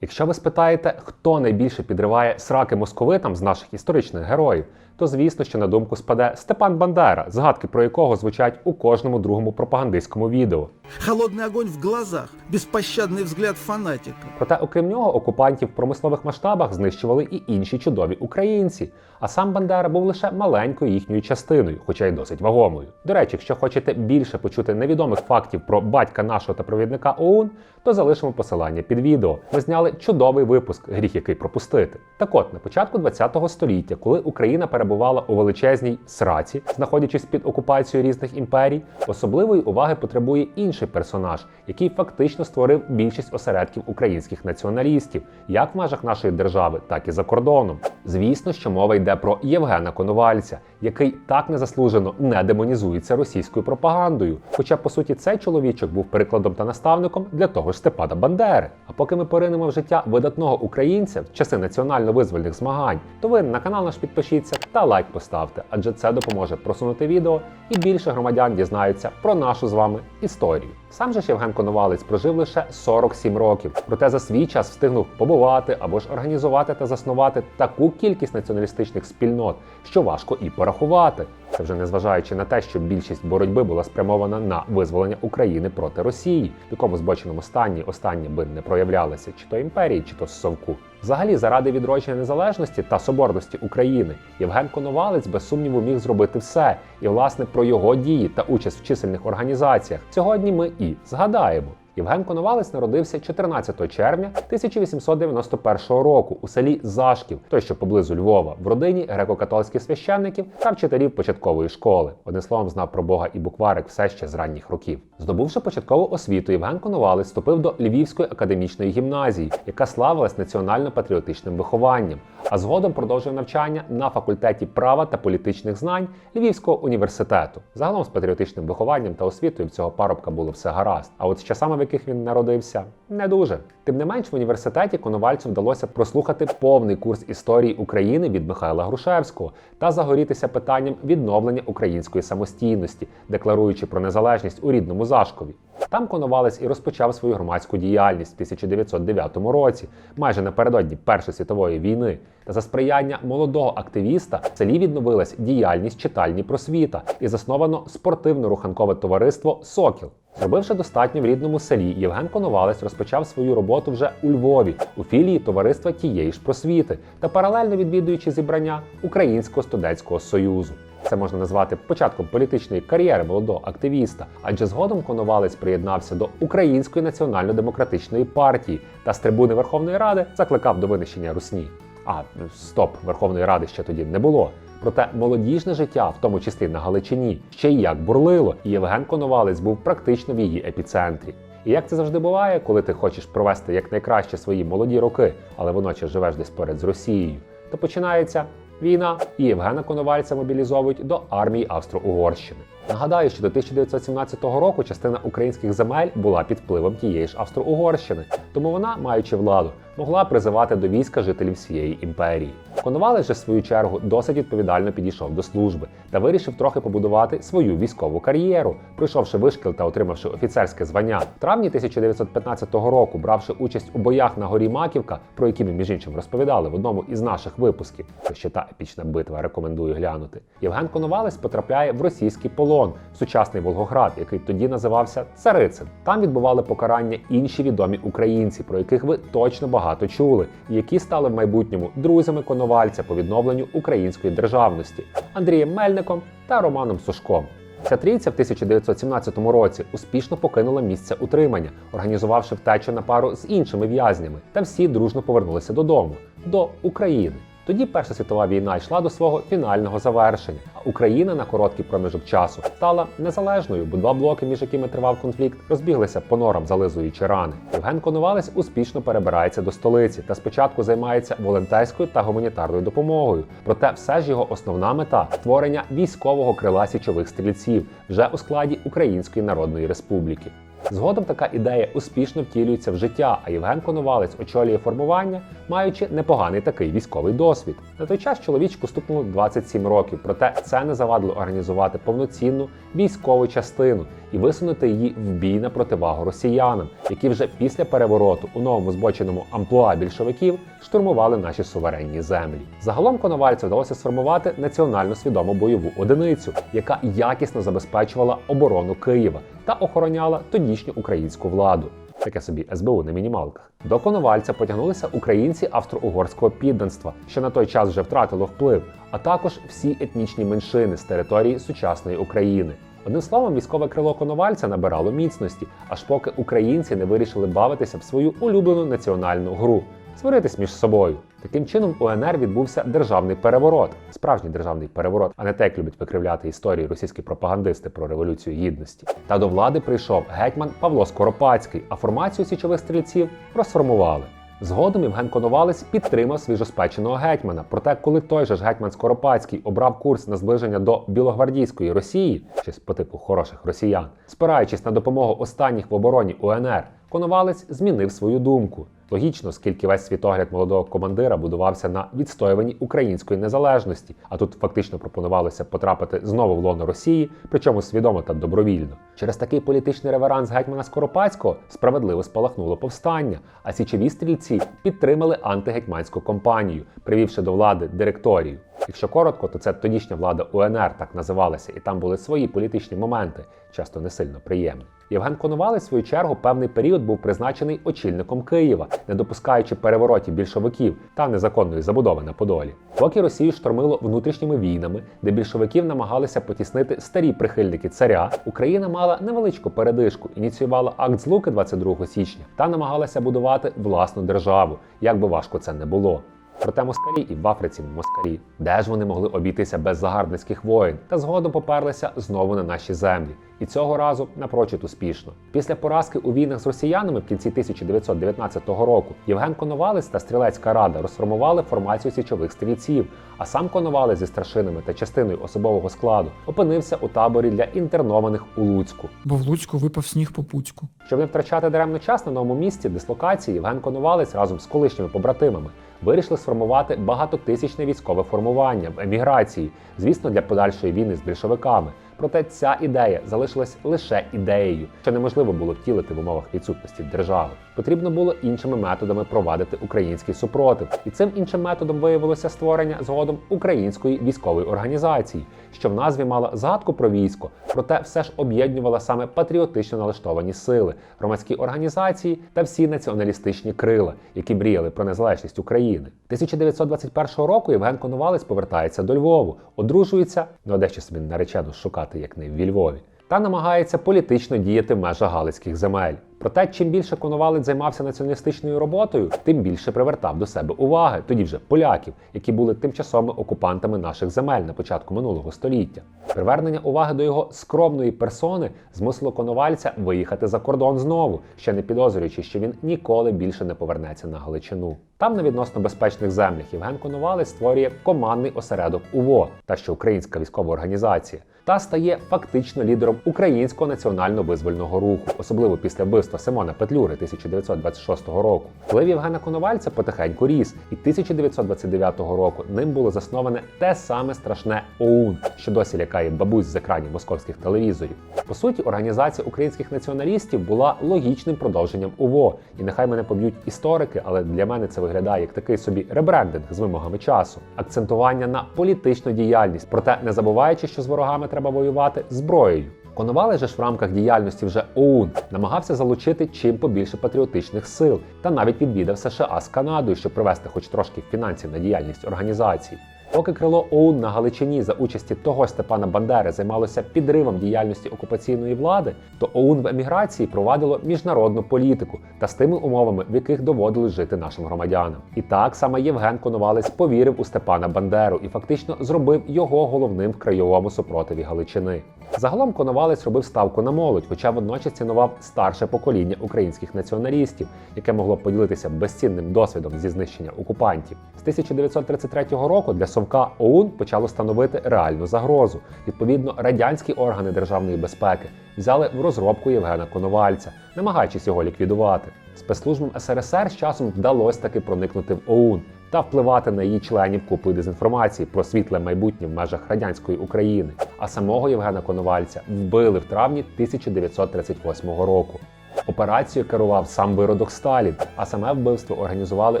Якщо ви спитаєте, хто найбільше підриває сраки московитам з наших історичних героїв, то звісно, що на думку спаде Степан Бандера, згадки про якого звучать у кожному другому пропагандистському відео. Холодный огонь в глазах, беспощадный взгляд фанатика. Проте, окрім нього, окупантів в промислових масштабах знищували і інші чудові українці. А сам Бандера був лише маленькою їхньою частиною, хоча й досить вагомою. До речі, якщо хочете більше почути невідомих фактів про батька нашого та провідника ОУН, то залишимо посилання під відео. Ми зняли чудовий випуск, гріх який пропустити. Так от, на початку ХХ століття, коли Україна перебувала у величезній сраці, знаходячись під окупацією різних імперій, особливої уваги потребує інший персонаж, який фактично створив більшість осередків українських націоналістів, як в межах нашої держави, так і за кордоном. Звісно, що мова йде про Євгена Коновальця, який так незаслужено не демонізується російською пропагандою. Хоча, по суті, цей чоловічок був прикладом та наставником для того ж Степана Бандери. А поки ми поринемо в життя видатного українця в часи національно-визвольних змагань, то ви на канал наш підпишіться та лайк поставте, адже це допоможе просунути відео і більше громадян дізнаються про нашу з вами історію. Сам же Євген Коновалець прожив лише 47 років, проте за свій час встигнув побувати або ж організувати та заснувати таку кількість націоналістичних спільнот, що важко і порахувати. Це вже незважаючи на те, що більшість боротьби була спрямована на визволення України проти Росії, в якому збоченому стані останні би не проявлялися чи то імперії, чи то совку. Взагалі, заради відродження незалежності та соборності України Євген Коновалець без сумніву міг зробити все. І власне про його дії та участь в чисельних організаціях сьогодні ми і згадаємо. Євген Коновалець народився 14 червня 1891 року у селі Зашків, той що поблизу Львова, в родині греко-католицьких священників та вчителів початкової школи. Одним словом, знав про Бога і букварик все ще з ранніх років. Здобувши початкову освіту, Євген Коновалець вступив до Львівської академічної гімназії, яка славилась національно-патріотичним вихованням, а згодом продовжив навчання на факультеті права та політичних знань Львівського університету. Загалом з патріотичним вихованням та освітою в цього парубка було все гаразд. А от з часами, яких він народився, не дуже. Тим не менш, в університеті Коновальцю вдалося прослухати повний курс історії України від Михайла Грушевського та загорітися питанням відновлення української самостійності, декларуючи про незалежність у рідному Зашкові. Там Коновалець і розпочав свою громадську діяльність в 1909 році, майже напередодні Першої світової війни. Та за сприяння молодого активіста в селі відновилась діяльність читальні просвіта і засновано спортивно-руханкове товариство Сокіл. Зробивши достатньо в рідному селі, Євген Коновалець розпочав свою роботу вже у Львові у філії товариства тієї ж просвіти та паралельно відвідуючи зібрання Українського студентського союзу. Це можна назвати початком політичної кар'єри молодого активіста, адже згодом Коновалець приєднався до Української національно-демократичної партії та з трибуни Верховної Ради закликав до винищення русні. А стоп, Верховної Ради ще тоді не було. Проте молодіжне життя, в тому числі на Галичині, ще й як бурлило, і Євген Коновалець був практично в її епіцентрі. І як це завжди буває, коли ти хочеш провести якнайкраще свої молоді роки, але водночас живеш десь поряд з Росією, то починається війна, і Євгена Коновальця мобілізовують до армії Австро-Угорщини. Нагадаю, що до 1917 року частина українських земель була під впливом тієї ж Австро-Угорщини, тому вона, маючи владу, могла призивати до війська жителів всієї імперії. Коновалець же в свою чергу досить відповідально підійшов до служби та вирішив трохи побудувати свою військову кар'єру, пройшовши вишкіл та отримавши офіцерське звання. В травні 1915 року, бравши участь у боях на горі Маківка, про які ми між іншим розповідали в одному із наших випусків, то ще та епічна битва рекомендую глянути. Євген Коновалець потрапляє в російський полон в сучасний Волгоград, який тоді називався Царицин. Там відбували покарання інші відомі українці, про яких ви точно багато чули, і які стали в майбутньому друзями Коновальця по відновленню української державності Андрієм Мельником та Романом Сушком. Ця трійця в 1917 році успішно покинула місце утримання, організувавши втечу на пару з іншими в'язнями, та всі дружно повернулися додому до України. Тоді Перша світова війна йшла до свого фінального завершення, а Україна на короткий проміжок часу стала незалежною, бо два блоки, між якими тривав конфлікт, розбіглися по норам, зализуючи рани. Євген Коновалець успішно перебирається до столиці та спочатку займається волонтерською та гуманітарною допомогою. Проте все ж його основна мета створення військового крила січових стрільців вже у складі Української Народної Республіки. Згодом така ідея успішно втілюється в життя, а Євген Коновалець очолює формування, маючи непоганий такий військовий досвід. На той час чоловічку стукнуло 27 років, проте це не завадило організувати повноцінну військову частину, і висунути її в бій на противагу росіянам, які вже після перевороту у новому збоченому амплуа більшовиків штурмували наші суверенні землі. Загалом Коновальцю вдалося сформувати національно свідому бойову одиницю, яка якісно забезпечувала оборону Києва та охороняла тодішню українську владу. Таке собі СБУ на мінімалках. До Коновальця потягнулися українці австро-угорського підданства, що на той час вже втратило вплив, а також всі етнічні меншини з території сучасної України. Одним словом, військове крило Коновальця набирало міцності, аж поки українці не вирішили бавитися в свою улюблену національну гру сваритись між собою. Таким чином, у УНР відбувся державний переворот, справжній державний переворот, а не те, як люблять викривляти історії російські пропагандисти про революцію гідності. Та до влади прийшов гетьман Павло Скоропадський, а формацію січових стрільців розформували. Згодом Євген Коновалець підтримав свіжоспеченого гетьмана. Проте, коли той же ж гетьман Скоропадський обрав курс на зближення до білогвардійської Росії, щось по типу хороших росіян, спираючись на допомогу останніх в обороні УНР, Коновалець змінив свою думку. Логічно, скільки весь світогляд молодого командира будувався на відстоюванні української незалежності, а тут фактично пропонувалося потрапити знову в лоно Росії, причому свідомо та добровільно. Через такий політичний реверанс гетьмана Скоропадського справедливо спалахнуло повстання, а січові стрільці підтримали антигетьманську кампанію, привівши до влади директорію. Якщо коротко, то це тодішня влада УНР так називалася, і там були свої політичні моменти, часто не сильно приємні. Євген Коновалець, в свою чергу, певний період був призначений очільником Києва, не допускаючи переворотів більшовиків та незаконної забудови на Подолі. Поки Росію штормило внутрішніми війнами, де більшовиків намагалися потіснити старі прихильники царя, Україна мала невеличку передишку, ініціювала акт злуки 22 січня та намагалася будувати власну державу, як би важко це не було. Проте москалі і в Африці москалі. Де ж вони могли обійтися без загарбницьких воїн та згодом поперлися знову на наші землі. І цього разу напрочуд успішно. Після поразки у війнах з росіянами в кінці 1919 року Євген Коновалець та Стрілецька рада розформували формацію січових стрільців, а сам Коновалець зі старшинами та частиною особового складу опинився у таборі для інтернованих у Луцьку. Бо в Луцьку випав сніг по Пуцьку. Щоб не втрачати даремно час на новому місці дислокації, Євген Коновалець разом з колишніми побратимами вирішили сформувати багатотисячне військове формування в еміграції, звісно, для подальшої війни з більшовиками. Проте ця ідея залишилась лише ідеєю, що неможливо було втілити в умовах відсутності держави. Потрібно було іншими методами провадити український супротив, і цим іншим методом виявилося створення згодом української військової організації, що в назві мала згадку про військо, проте все ж об'єднувала саме патріотично налаштовані сили, громадські організації та всі націоналістичні крила, які мріяли про незалежність України. 1921 року Євген Коновалець повертається до Львову, одружується, ну а дещо собі наречену шукати, як не в Львові, та намагається політично діяти в межах галицьких земель. Проте, чим більше Коновалець займався націоналістичною роботою, тим більше привертав до себе уваги тоді вже поляків, які були тимчасовими окупантами наших земель на початку минулого століття. Привернення уваги до його скромної персони змусило Коновальця виїхати за кордон знову, ще не підозрюючи, що він ніколи більше не повернеться на Галичину. Там, на відносно безпечних землях, Євген Коновалець створює командний осередок УВО, та що українська військова організація, та стає фактично лідером українського національно-визвольного руху, особливо після вбивства Симона Петлюри 1926 року. Вплив Євгена Коновальця потихеньку ріс, і 1929 року ним було засноване те саме страшне ОУН, що досі лякає бабусь з екранів московських телевізорів. По суті, організація українських націоналістів була логічним продовженням УВО, і нехай мене поб'ють історики, але для мене це виглядає як такий собі ребрендинг з вимогами часу, акцентування на політичну діяльність, проте не забуваючи, що з ворогами треба воювати зброєю. Коновали же ж в рамках діяльності вже ОУН намагався залучити чим побільше патріотичних сил та навіть відвідав США з Канадою, щоб привести хоч трошки фінансів на діяльність організації. Поки крило ОУН на Галичині за участі того Степана Бандери займалося підривом діяльності окупаційної влади, то ОУН в еміграції провадило міжнародну політику та з тими умовами, в яких доводилось жити нашим громадянам. І так саме Євген Коновалець повірив у Степана Бандеру і фактично зробив його головним в краєвому супротиві Галичини. Загалом Коновалець робив ставку на молодь, хоча водночас цінував старше покоління українських націоналістів, яке могло поділитися безцінним досвідом зі знищення окупантів. З 1933 року для Совка ОУН почало становити реальну загрозу. Відповідно, радянські органи державної безпеки взяли в розробку Євгена Коновальця, намагаючись його ліквідувати. Спецслужбам СРСР з часом вдалося таки проникнути в ОУН та впливати на її членів купою дезінформації про світле майбутнє в межах радянської України. а самого Євгена Коновальця вбили в травні 1938 року. Операцією керував сам виродок Сталін, а саме вбивство організували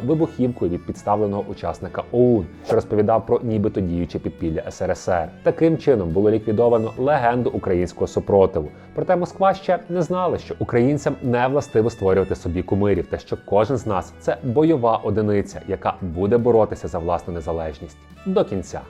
вибухівкою від підставленого учасника ОУН, що розповідав про нібито діюче підпілля СРСР. Таким чином було ліквідовано легенду українського супротиву. Проте Москва ще не знала, що українцям не властиво створювати собі кумирів, та що кожен з нас це бойова одиниця, яка буде боротися за власну незалежність до кінця.